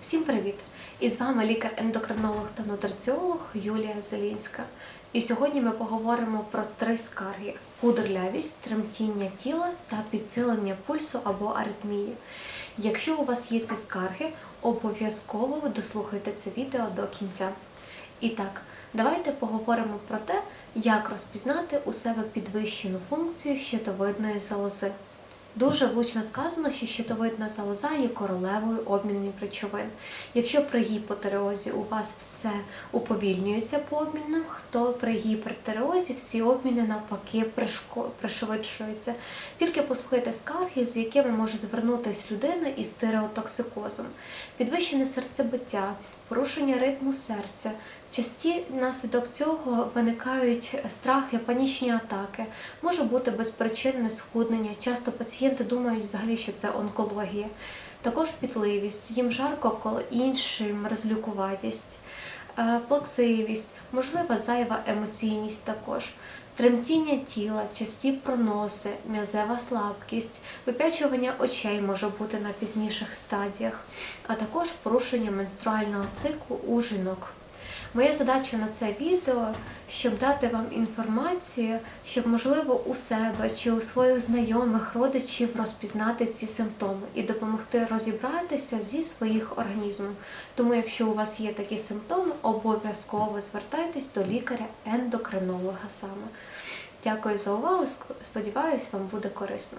Всім привіт! І з вами лікар-ендокринолог та нутриціолог Юлія Зелінська. І сьогодні ми поговоримо про три скарги: худорлявість, тремтіння тіла та підсилення пульсу або аритмії. Якщо у вас є ці скарги, обов'язково дослухайте це відео до кінця. І так, давайте поговоримо про те, як розпізнати у себе підвищену функцію щитовидної залози. Дуже влучно сказано, що щитовидна залоза є королевою обмінних речовин. Якщо при гіпотереозі у вас все уповільнюється по обмінам, то при гіпертереозі всі обміни навпаки пришвидшуються. Тільки послухайте скарги, з якими може звернутися людина із стереотоксикозом, підвищене серцебиття, порушення ритму серця. Часті внаслідок цього виникають страхи, панічні атаки, може бути безпричинне схуднення. Часто пацієнти думають взагалі, що це онкологія. Також пітливість, їм жарко, коли іншим розлюкуватість, плаксивість, можлива зайва емоційність також. Тремтіння тіла, часті проноси, м'язева слабкість, вип'ячування очей може бути на пізніших стадіях, а також порушення менструального циклу у жінок. Моя задача на це відео, щоб дати вам інформацію, щоб, можливо, у себе чи у своїх знайомих родичів розпізнати ці симптоми і допомогти розібратися зі своїх організмів. Тому, якщо у вас є такі симптоми, обов'язково звертайтесь до лікаря-ендокринолога саме. Дякую за увагу. Сподіваюсь, вам буде корисно.